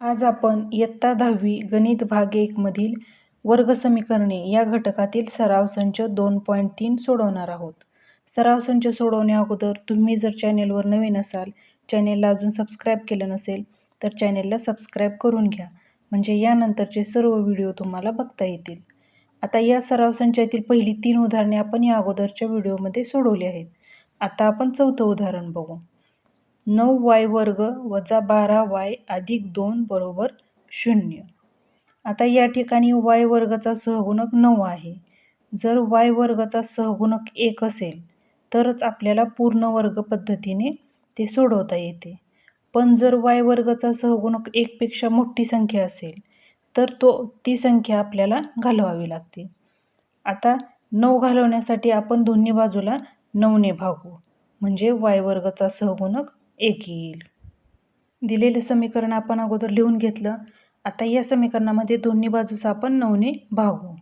आज आपण इयत्ता दहावी गणित भाग एक मधील वर्गसमीकरणे या घटकातील सराव संच दोन पॉईंट तीन सोडवणार आहोत. सराव संच सोडवण्या अगोदर तुम्ही जर चॅनेलवर नवीन असाल, चॅनेलला अजून सबस्क्राईब केलं नसेल तर चॅनेलला सबस्क्राईब करून घ्या म्हणजे यानंतरचे सर्व व्हिडिओ तुम्हाला बघता येतील. आता या सराव संचातील पहिली तीन उदाहरणे आपण या अगोदरच्या व्हिडिओमध्ये सोडवली आहेत. आता आपण चौथं उदाहरण बघू. नऊ वाय वर्ग वजा बारा वाय अधिक दोन बरोबर शून्य. आता या ठिकाणी वाय वर्गाचा सहगुणक नऊ आहे. जर वाय वर्गाचा सहगुणक एक असेल तरच आपल्याला पूर्ण वर्ग पद्धतीने ते सोडवता येते. पण जर वाय वर्गाचा सहगुणक एकपेक्षा मोठी संख्या असेल तर तो ती संख्या आपल्याला घालवावी लागते. आता नऊ घालवण्यासाठी आपण दोन्ही बाजूला नऊने भागू म्हणजे वाय वर्गाचा सहगुणक एक येईल. दिलेलं समीकरण आपण अगोदर लिहून घेतलं. आता या समीकरणामध्ये दोन्ही बाजूस आपण नऊने भागू.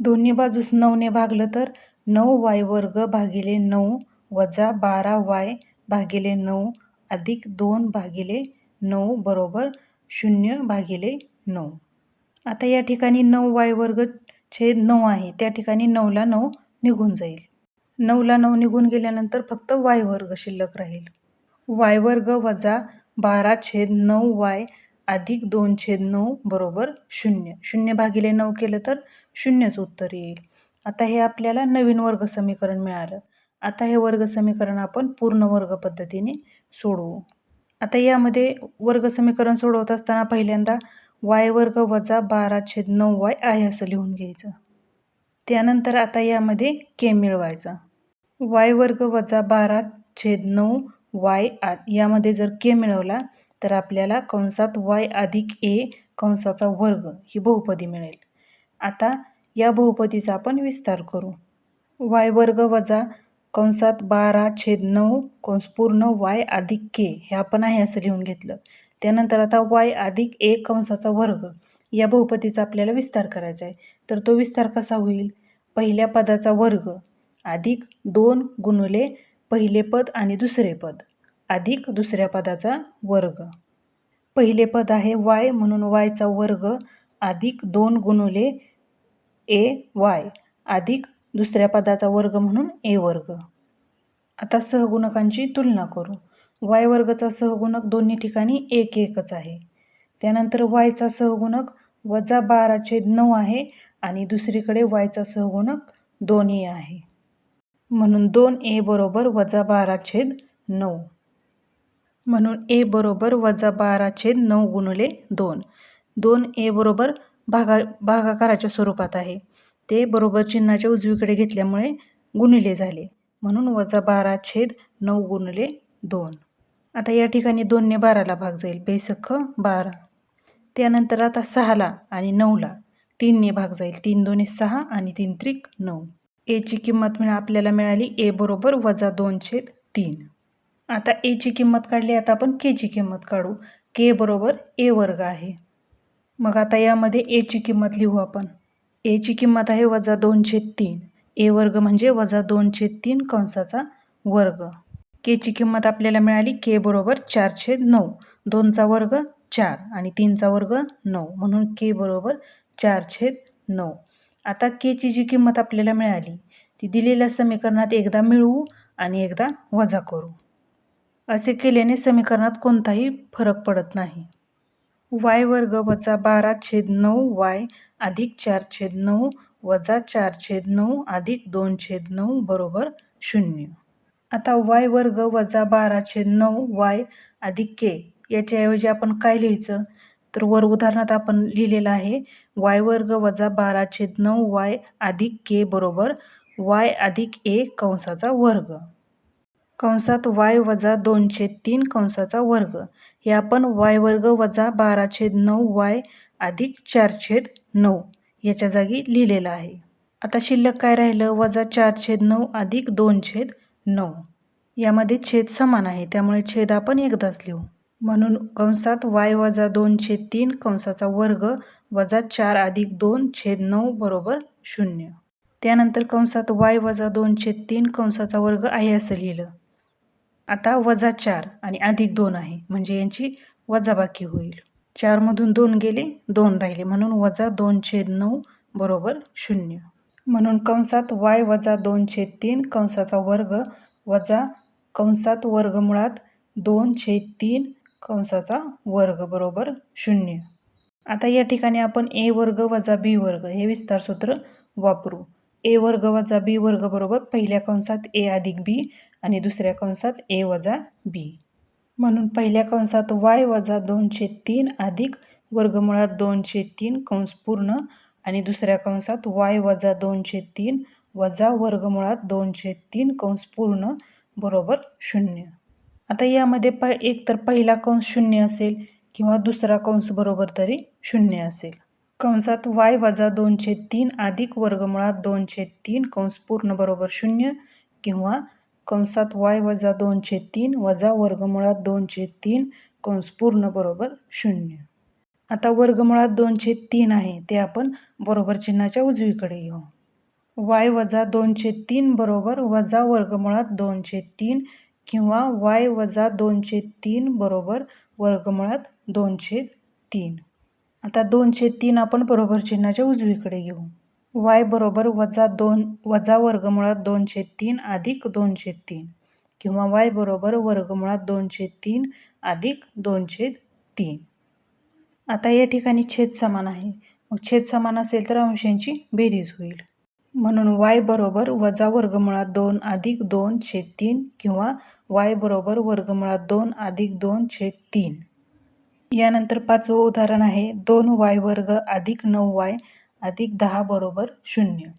दोन्ही बाजूस नऊने भागलं तर नऊ वाय वर्ग भागिले नऊ वजा बारा वाय भागिले नऊ अधिक दोन भागिले नऊ बरोबर शून्य भागिले नऊ. आता या ठिकाणी नऊ वाय वर्ग छेद नऊ आहे त्या ठिकाणी नऊला नऊ निघून जाईल. नऊला नऊ निघून गेल्यानंतर फक्त वाय वर्ग शिल्लक राहील. वाय वर्ग वजा बारा छेद नऊ वाय अधिक दोन छेद नऊ बरोबर शून्य. शून्य भागिले नऊ केलं तर शून्यच उत्तर येईल. आता हे आपल्याला नवीन वर्ग समीकरण मिळालं. आता हे वर्ग समीकरण आपण पूर्ण वर्ग पद्धतीने सोडवू. आता यामध्ये वर्ग समीकरण सोडवत असताना पहिल्यांदा वाय वर्ग वजा बारा छेद नऊ वाय आहे असं लिहून घ्यायचं. त्यानंतर आता यामध्ये के मिळवायचा. वाय वर्ग वजा बारा छेद नऊ वाय आ यामध्ये जर के मिळवला तर आपल्याला कंसात वाय अधिक ए कंसाचा वर्ग ही बहुपदी मिळेल. आता या बहुपदीचा आपण विस्तार करू. वाय वर्ग वजा कंसात बारा छेद नऊ कंस पूर्ण वाय अधिक के हे आपण आहे असं लिहून घेतलं. त्यानंतर आता वाय अधिक ए कंसाचा वर्ग या बहुपदीचा आपल्याला विस्तार करायचा आहे. तर तो विस्तार कसा होईल? पहिल्या पदाचा वर्ग अधिक दोन गुणले पहिले पद आणि दुसरे पद अधिक दुसऱ्या पदाचा वर्ग. पहिले पद आहे वाय म्हणून वायचा वर्ग अधिक दोन गुणुले ए वाय अधिक दुसऱ्या पदाचा वर्ग म्हणून ए वर्ग. आता सहगुणकांची तुलना करू. वाय वर्गाचा सहगुणक दोन्ही ठिकाणी एक एकच आहे. त्यानंतर वायचा सहगुणक वजा बारा छेद नऊ आहे आणि दुसरीकडे वायचा सहगुणक दोन ए आहे. म्हणून दोन ए बरोबर वजा बारा छेद नऊ. म्हणून ए बरोबर वजा बारा छेद नऊ गुणले दोन. दोन ए बरोबर भागा भागाकाराच्या स्वरूपात आहे. ते बरोबर चिन्हाच्या उजवीकडे घेतल्यामुळे गुणिले झाले. म्हणून वजा बारा छेद नऊ गुणले दोन. आता या ठिकाणी दोनने बाराला भाग जाईल. बेसख बारा. त्यानंतर आता सहाला आणि नऊला तीनने भाग जाईल. तीन दोन्ही सहा आणि तीन त्रिक नऊ. एची किंमत मिळा आपल्याला मिळाली ए बरोबर वजा दोन छेद तीन. आता एची किंमत काढली आता आपण केची किंमत काढू. के बरोबर ए वर्ग आहे. मग आता यामध्ये एची किंमत लिहू आपण. एची किंमत आहे वजा दोनशे तीन. ए वर्ग म्हणजे वजा दोनशे तीन कंसाचा वर्ग. केची किंमत आपल्याला मिळाली के बरोबर चार छेद नऊ. दोनचा वर्ग चार आणि तीनचा वर्ग नऊ म्हणून के बरोबर चार छेद नऊ. आता केची जी किंमत आपल्याला मिळाली ती दिलेल्या समीकरणात एकदा मिळवू आणि एकदा वजा करू. असे केल्याने समीकरणात कोणताही फरक पडत नाही. वाय वर्ग वजा बारा छेद नऊ वाय अधिक चार छेद नऊ वजा चार छेद नऊ अधिक दोन छेद नऊ बरोबर शून्य. आता वाय वर्ग वजा बारा छेद नऊ वाय अधिक के याच्याऐवजी आपण काय लिहायचं? तर वर उदाहरणात आपण लिहिलेलं आहे वाय वर्ग वजा बारा छेद नऊ वाय अधिक के बरोबर वाय अधिक ए कंसाचा वर्ग. कंसात वाय वजा दोन छेद तीन कंसाचा वर्ग हे आपण वाय वर्ग वजा बारा छेद नऊ वाय अधिक चार छेद नऊ याच्या जागी लिहिलेलं आहे. आता शिल्लक काय राहिलं वजा चार छेद नऊ अधिक दोन छेद नऊ. यामध्ये छेद समान आहे त्यामुळे छेद आपण एकदाच लिहू. म्हणून कंसात वाय वजा दोन छेद तीन कंसाचा वर्ग वजा चार अधिक दोन छेद नऊ बरोबर शून्य. त्यानंतर कंसात वाय वजा दोन छेद तीन कंसाचा वर्ग आहे असं लिहिलं. आता वजा चार आणि अधिक दोन आहे. म्हणजे यांची वजाबाकी होईल. चारमधून दोन गेले दोन राहिले. म्हणून वजा दोन छेद नऊ बरोबर शून्य. म्हणून कंसात वाय वजा दोन छेद तीन कंसाचा वर्ग वजा कंसात वर्गमुळात दोन छेद तीन कंसाचा वर्ग बरोबर शून्य. आता या ठिकाणी आपण ए वर्ग वजा बी वर्ग हे विस्तार सूत्र वापरू. ए वर्ग वजा बी वर्ग बरोबर पहिल्या कंसात ए अधिक बी आणि दुसऱ्या कंसात ए वजा बी. म्हणून पहिल्या कंसात वाय वजा दोनशे तीन अधिक वर्गमुळात दोनशे तीन कंस पूर्ण आणि दुसऱ्या कंसात वाय वजा दोनशे तीन वजा वर्गमुळात दोनशे तीन कंस पूर्ण बरोबर शून्य. आता यामध्ये प एक तर पहिला कंस शून्य असेल किंवा दुसरा कंस बरोबर तरी शून्य असेल. कंसात वाय वजा दोनशे तीन अधिक वर्गमुळात दोनशे तीन कंस पूर्ण बरोबर शून्य किंवा कंसात वाय वजा दोनशे तीन वजा वर्गमुळात दोनशे तीन कंस पूर्ण बरोबर शून्य. आता वर्गमुळात दोनशे तीन आहे ते आपण बरोबर चिन्हाच्या उजवीकडे घेऊ. वाय वजा दोनशे तीन बरोबर वजा वर्गमुळात दोनशे तीन किंवा वाय वजा दोनशे तीन बरोबर वर्गमुळात दोनशे तीन. आता दोनशे तीन आपण बरोबर चिन्हाच्या उजवीकडे घेऊ. वाय बरोबर वजा दोन वजा वर्गमुळात दोनशे तीन अधिक दोनशे तीन किंवा वाय बरोबर वर्गमुळात दोनशे तीन अधिक दोनशे तीन. आता या ठिकाणी छेद समान आहे. मग छेद समान असेल तर अंशांची बेरीज होईल. म्हणून वाय बरोबर वजा वर्गमुळात दोन अधिक दोन छेद तीन किंवा वाय बरोबर वर्गमुळात दोन अधिक दोन छेद तीन. यानंतर पाचवं उदाहरण आहे. दोन वाय वर्ग अधिक नऊ वाय अधिक दहा बरोबर शून्य.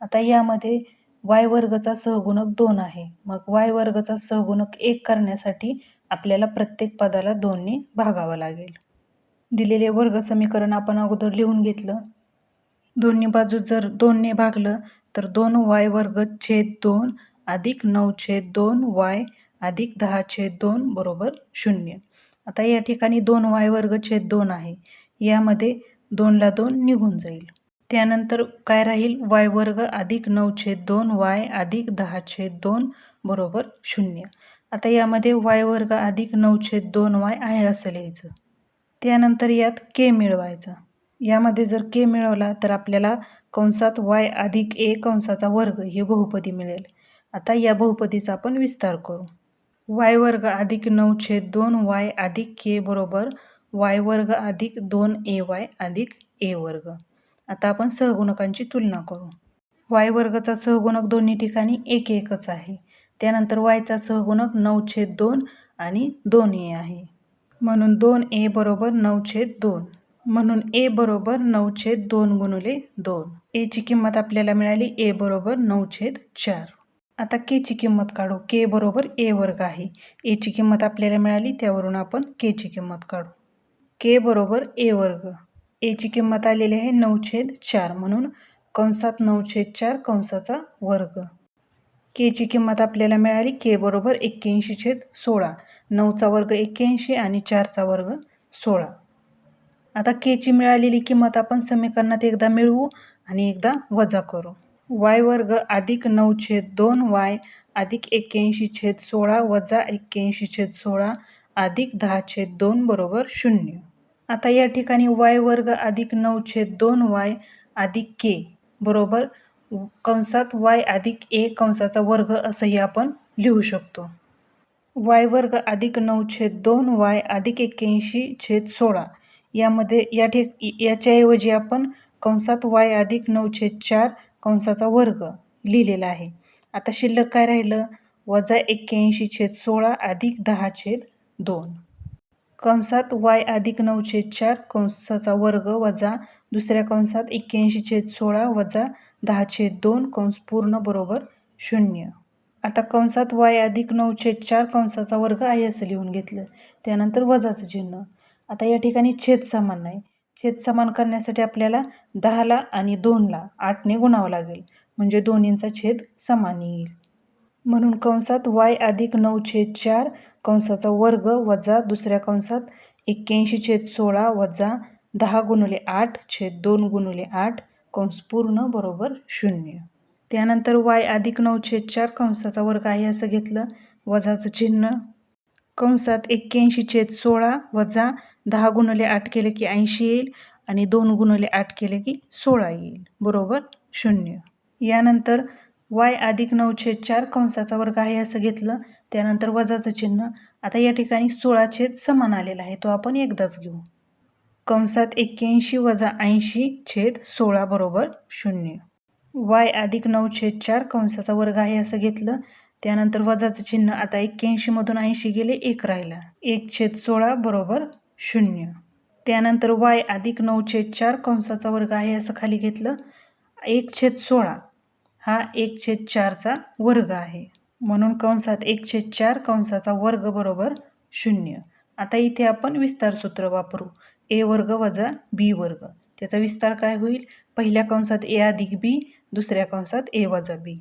आता यामध्ये वाय वर्गचा सहगुणक दोन आहे. मग वाय वर्गचा सहगुणक एक करण्यासाठी आपल्याला प्रत्येक पदाला दोनने भागावं लागेल. दिलेले वर्ग समीकरण आपण अगोदर लिहून घेतलं. दोन्ही बाजू जर दोनने भागलं तर दोन वाय वर्ग छेद दोन अधिक नऊ छेद दोन वाय अधिक दहा छेद दोन बरोबर शून्य. आता या ठिकाणी दोन वाय वर्ग छेद दोन आहे. यामध्ये दोनला दोन निघून जाईल. त्यानंतर काय राहील? वाय वर्ग अधिक नऊ छेद दोन वाय अधिक दहा छेद दोन बरोबर शून्य. आता यामध्ये वाय वर्ग अधिक नऊ छेद दोन वाय आहे असं लिहायचं. त्यानंतर यात के मिळवायचा. यामध्ये जर के मिळवला तर आपल्याला कंसात वाय अधिक ए कंसाचा वर्ग हे बहुपदी मिळेल. आता या बहुपदीचा आपण विस्तार करू. वाय वर्ग अधिक नऊ छेद दोन वाय अधिक के बरोबर वाय वर्ग अधिक दोन ए वाय अधिक ए वर्ग. आता आपण सहगुणकांची तुलना करू. वाय वर्गाचा सहगुणक दोन्ही ठिकाणी एक एकच आहे. त्यानंतर वायचा सहगुणक नऊ छेद दोन आणि दोन ए आहे. म्हणून दोन ए बरोबर नऊ छेद दोन. म्हणून ए बरोबर नऊ छेद दोन गुणुले दोन. एची किंमत आपल्याला मिळाली ए बरोबर नऊ छेद चार. आता केची किंमत काढू. के बरोबर ए वर्ग आहे. एची किंमत आपल्याला मिळाली त्यावरून आपण केची किंमत काढू. के बरोबर ए वर्ग. एची किंमत आलेली आहे नऊ छेद चार म्हणून कंसात नऊ छेद चार कंसाचा वर्ग. केची किंमत आपल्याला मिळाली के बरोबर एक्क्याऐंशी छेद सोळा. नऊचा वर्ग एक्क्याऐंशी आणि चारचा वर्ग सोळा. आता केची मिळालेली किंमत आपण समीकरणात एकदा मिळवू आणि एकदा वजा करू. वाय वर्ग अधिक नऊ छेद दोन वाय अधिक एक्क्याऐंशी छेद सोळा वजा एक्क्याऐंशी छेद सोळा अधिक दहा छेद दोन बरोबर शून्य. आता या ठिकाणी वाय वर्ग अधिक नऊ छेद दोन वाय अधिक के बरोबर? कंसात वाय अधिक ए कंसाचा वर्ग असंही आपण लिहू शकतो. वाय वर्ग अधिक नऊ छेद दोन वाय अधिक एक्क्याऐंशी छेद सोळा. यामध्ये या ठिक याच्याऐवजी आपण कंसात वाय अधिक नऊ छेद चार कंसाचा वर्ग लिहिलेला आहे. आता शिल्लक काय राहिलं? वजा एक्क्याऐंशी छेद सोळा अधिक दहा छेद दोन. कंसात वाय अधिक नऊ छेद चार कंसाचा वर्ग वजा दुसऱ्या कंसात एक्क्याऐंशी छेद सोळा वजा दहा छेद दोन कंस पूर्ण बरोबर शून्य. आता कंसात वाय अधिक नऊ छेद चार कंसाचा वर्ग आहे असं लिहून घेतलं. त्यानंतर वजाचं चिन्ह. आता या ठिकाणी छेद समान नाही. छेद समान करण्यासाठी आपल्याला दहाला आणि दोनला आठने गुणावं लागेल. म्हणजे दोन्हींचा छेद समान येईल. म्हणून कंसात वाय अधिक नऊ छेद चार कंसाचा वर्ग वजा दुसऱ्या कंसात एक्क्याऐंशी छेद सोळा वजा दहा गुणुले आठ छेद दोन गुणुले आठ कंस पूर्ण बरोबर शून्य. त्यानंतर वाय अधिक नऊ छेद चार कंसाचा वर्ग आहे असं घेतलं. वजाचं चिन्ह. कंसात एक्क्याऐंशी छेद सोळा वजा दहा गुणले आठ केले की ऐंशी येईल आणि दोन गुणले आठ केले की सोळा येईल. बरोबर शून्य. यानंतर वाय अधिक नऊशे छेद चार कंसाचा वर्ग आहे असं घेतलं. त्यानंतर वजाचं चिन्ह. आता या ठिकाणी सोळा छेद समान आलेला आहे. तो आपण एकदाच घेऊ. कंसात एक्क्याऐंशी वजा ऐंशी छेद सोळा बरोबर शून्य. वाय अधिक नऊ छेद चार कंसाचा वर्ग आहे असं घेतलं. त्यानंतर वजाचं चिन्ह. आता एक्क्याऐंशीमधून ऐंशी गेले एक राहिला. एक छेद सोळा बरोबर शून्य. त्यानंतर वाय अधिक नऊ छेद चार कंसाचा वर्ग आहे असं खाली घेतलं. एक छेद सोळा. हा एक छेद चारचा वर्ग आहे. म्हणून कंसात एक छेद चार कंसाचा वर्ग बरोबर शून्य. आता इथे आपण विस्तार सूत्र वापरू. ए वर्ग वजा बी वर्ग. त्याचा विस्तार काय होईल? पहिल्या कंसात ए अधिक बी दुसऱ्या कंसात ए वजा बी.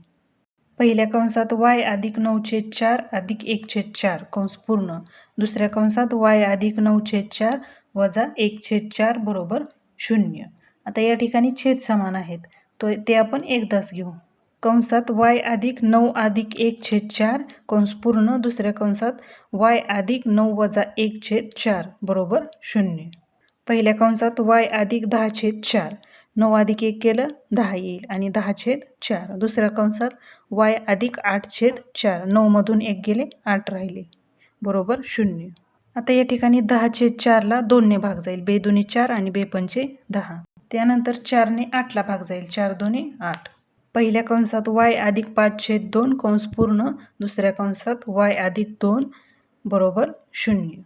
पहिल्या कंसात वाय अधिक नऊ छेद चार अधिक एक छेद चार कंस पूर्ण. दुसऱ्या कंसात वाय अधिक नऊ छेद चार वजा एक छेद चार बरोबर शून्य. आता या ठिकाणी छेद समान आहेत. तो ते आपण एकदाच घेऊ. कंसात वाय अधिक नऊ अधिक एक छेद चार कंस पूर्ण दुसऱ्या कंसात वाय अधिक नऊ वजा एक छेद चार बरोबर शून्य. पहिल्या कंसात वाय अधिक दहा छेद चार नऊ अधिक एक केलं दहा येईल आणि दहा छेद चार. दुसऱ्या कंसात वाय अधिक आठ छेद चार नऊमधून एक गेले आठ राहिले बरोबर शून्य. आता या ठिकाणी दहा छेद चारला दोनने भाग जाईल बे दोन्ही चार आणि बे पंचे दहा. त्यानंतर चारने आठला भाग जाईल चार दोन्ही आठ. पहिल्या कंसात वाय अधिक पाच छेद दोन कंस पूर्ण दुसऱ्या कंसात वाय अधिक दोन बरोबर शून्य.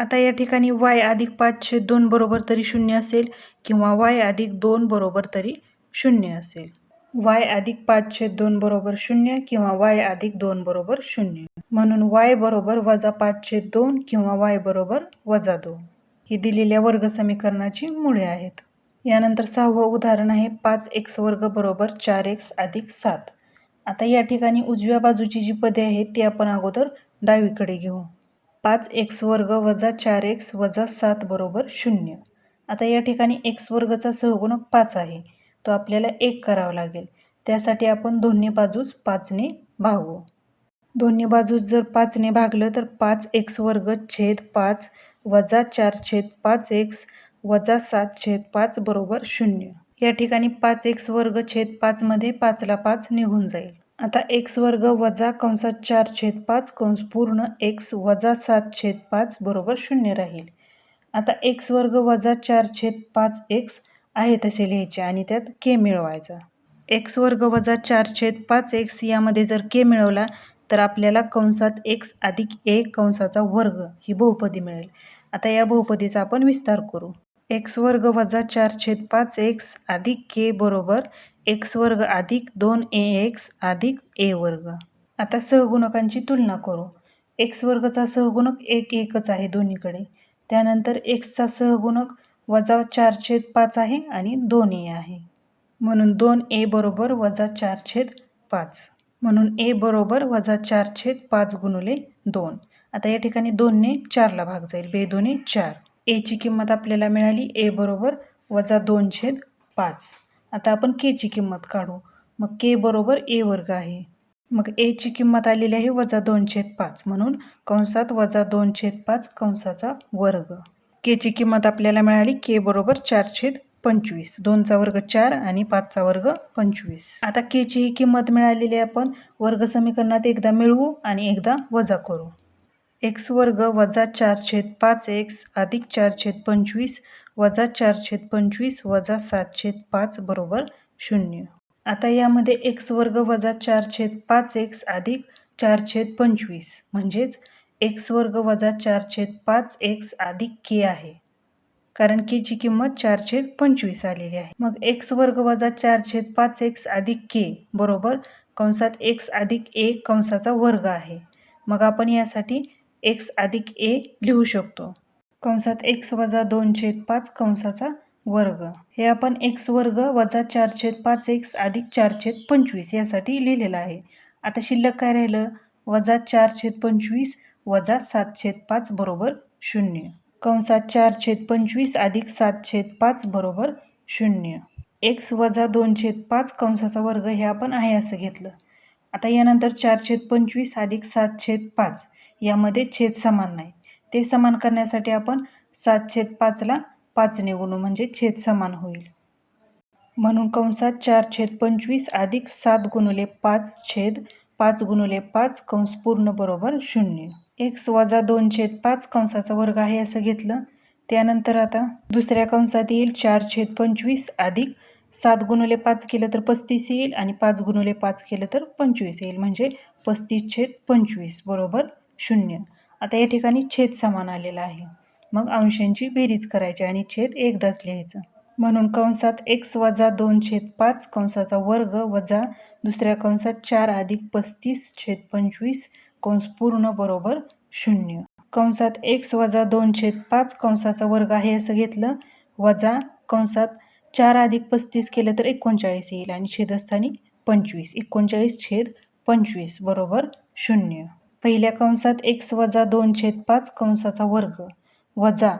आता या ठिकाणी वाय अधिक पाच छेद दोन बरोबर तरी शून्य असेल किंवा वाय अधिक दोन बरोबर तरी शून्य असेल. वाय अधिक पाच छेद दोन बरोबर शून्य किंवा वाय अधिक दोन बरोबर शून्य. म्हणून वाय बरोबर वजा पाच छेद दोन किंवा वाय बरोबर वजा दोन. ही दिलेल्या वर्ग समीकरणाची मुळे आहेत. यानंतर सहावं उदाहरण आहे पाच एक्स वर्ग बरोबर चार एक्स अधिक सात. आता या ठिकाणी उजव्या बाजूची जी पदे आहेत ती आपण अगोदर डावीकडे घेऊ. पाच एक्स वर्ग वजा चार एक्स वजा सात बरोबर शून्य. आता या ठिकाणी एक्स वर्गचा सहगुणक पाच आहे. तो आपल्याला एक करावा लागेल. त्यासाठी आपण दोन्ही बाजूस पाचने भागू. दोन्ही बाजूस जर पाचने भागलं तर पाच एक्स वर्ग छेद पाच वजा चार छेद पाच एक्स वजा सात छेद पाच बरोबर शून्य. या ठिकाणी पाच एक्स वर्ग छेद पाचमध्ये पाचला पाच निघून जाईल. आता एक्स वर्ग वजा कंसात चार छेद पाच कंस पूर्ण एक्स वजा सात छेद पाच बरोबर शून्य राहील. आता एक्स वर्ग वजा चार छेद पाच एक्स आहे तसे लिहायचे आणि त्यात के मिळवायचा. एक्स वर्ग वजा चार छेद पाच एक्स यामध्ये जर के मिळवला तर आपल्याला कंसात एक्स अधिक ए कंसाचा वर्ग ही बहुपदी मिळेल. आता या बहुपदीचा आपण विस्तार करू. एक्स वर्ग वजा चार छेद पाच एक्स अधिक के बरोबर एक्स वर्ग अधिक दोन ए एक्स अधिक ए वर्ग. आता सहगुणकांची तुलना करू. एक्स वर्गचा सहगुणक एक एकच आहे दोन्हीकडे. त्यानंतर एक्सचा सहगुणक वजा चार छेद पाच आहे आणि दोन ए आहे. म्हणून दोन ए बरोबर वजा चार छेद पाच. म्हणून ए बरोबर वजा चार छेद पाच गुणुले दोन. आता या ठिकाणी दोनने चारला भाग जाईल. बे दोन्ही चार. एची किंमत आपल्याला मिळाली ए बरोबर वजा दोन छेद पाच. आता आपण केची किंमत काढू. मग के बरोबर ए वर्ग आहे. मग एची किंमत आलेली आहे वजा दोन छेद पाच म्हणून कंसात वजा दोन छेद पाच कंसाचा वर्ग. केची किंमत आपल्याला मिळाली के बरोबर चार छेद पंचवीस. दोनचा वर्ग चार आणि पाचचा वर्ग पंचवीस. आता केची ही किंमत मिळालेली आपण वर्ग समीकरणात एकदा मिळवू आणि एकदा वजा करू. एक्स वर्ग वजा चार छेद पाच एक्स अधिक चार छेद पंचवीस वजा चार छेद पंचवीस वजा सात छेद पाच बरोबर शून्य. आता यामध्ये एक्स वर्ग वजा चार छेद पाच एक्स अधिक चार छेद पंचवीस म्हणजेच एक्स वर्ग वजा चार छेद पाच एक्स अधिक के आहे. कारण केची किंमत चार छेद पंचवीस आलेली आहे. मग एक्स वर्ग वजा चार छेद पाच एक्स अधिक के बरोबर कंसात एक्स अधिक एक कंसाचा वर्ग आहे. मग आपण यासाठी एक्स अधिक ए लिहू शकतो. कंसात एक्स वजा दोन छेद पाच कंसाचा वर्ग. हे आपण एक्स वर्ग वजा चार छेद पाच एक्स अधिक चार छेद पंचवीस यासाठी लिहिलेलं आहे. आता शिल्लक काय राहिलं? वजा चार छेद पंचवीस वजा सात छेद पाच बरोबर शून्य. कंसात चार छेद पंचवीस अधिक सात छेद पाच बरोबर शून्य. एक्स वजा दोन छेद पाच कंसाचा वर्ग हे आपण आहे असं घेतलं. आता यानंतर चार छेद पंचवीस अधिक सात छेद पाच यामध्ये छेद समान नाही. ते समान करण्यासाठी आपण सात छेद पाचला पाचने गुणू म्हणजे छेद समान होईल. म्हणून कंसात चार छेद पंचवीस अधिक सात गुणुले पाच छेद पाच गुणुले पाच कंस पूर्ण बरोबर शून्य. एक्स वजा दोन छेद पाच कंसाचा वर्ग आहे असं घेतलं. त्यानंतर आता दुसऱ्या कंसात येईल चार छेद पंचवीस अधिक सात गुणुले पाच केलं तर पस्तीस येईल आणि पाच गुणुले पाच केलं तर पंचवीस येईल म्हणजे पस्तीस छेद पंचवीस बरोबर शून्य. आता या ठिकाणी छेद समान आलेला आहे. मग अंशांची बेरीज करायची आणि छेद एकदाच लिहायचं. म्हणून कंसात एक्स वजा दोन छेद पाच कंसाचा वर्ग वजा दुसऱ्या कंसात चार अधिक पस्तीस छेद पंचवीस कंस पूर्ण बरोबर शून्य. कंसात एक्स वजा दोन छेद पाच कंसाचा वर्ग आहे असं घेतलं वजा कंसात चार अधिक पस्तीस केलं तर एकोणचाळीस येईल आणि छेदस्थानी पंचवीस. एकोणचाळीस छेद पंचवीस बरोबर शून्य. पहिल्या कंसात एक्स वजा दोन छेद पाच कंसाचा वर्ग. वजा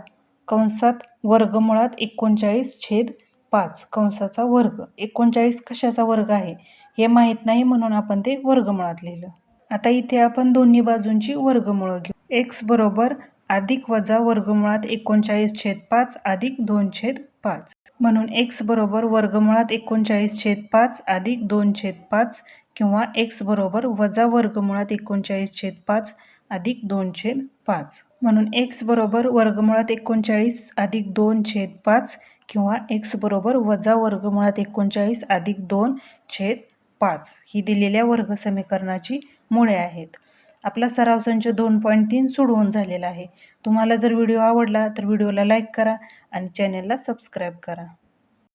कंसात वर्गमुळात एकोणचाळीस छेद पाच कंसाचा वर्ग. एकोणचाळीस कशाचा वर्ग आहे? हे माहीत नाही म्हणून आपण ते वर्गमुळात लिहिलं. आता इथे आपण दोन्ही बाजूंची वर्गमुळं घेऊ. एक्स बरोबर अधिक वजा वर्गमुळात एकोणचाळीस छेद पाच अधिक दोन छेद पाच. म्हणून एक्स बरोबर वर्गमुळात एकोणचाळीस छेद पाच अधिक दोन छेद पाच किंवा एक्स बरोबर वजा वर्गमुळात एकोणचाळीस छेद पाच अधिक दोन छेद पाच. म्हणून एक्स बरोबर वर्गमुळात एकोणचाळीस अधिक दोन छेद पाच किंवा एक्स बरोबर वजा वर्गमुळात एकोणचाळीस अधिक दोन छेद पाच ही दिलेल्या वर्ग समीकरणाची मुळे आहेत. आपला सराव संच दोन पॉईंट तीन सोडवून झालेला आहे. तुम्हाला जर व्हिडिओ आवडला तर व्हिडिओला लाईक करा आणि चॅनेलला सबस्क्राईब करा.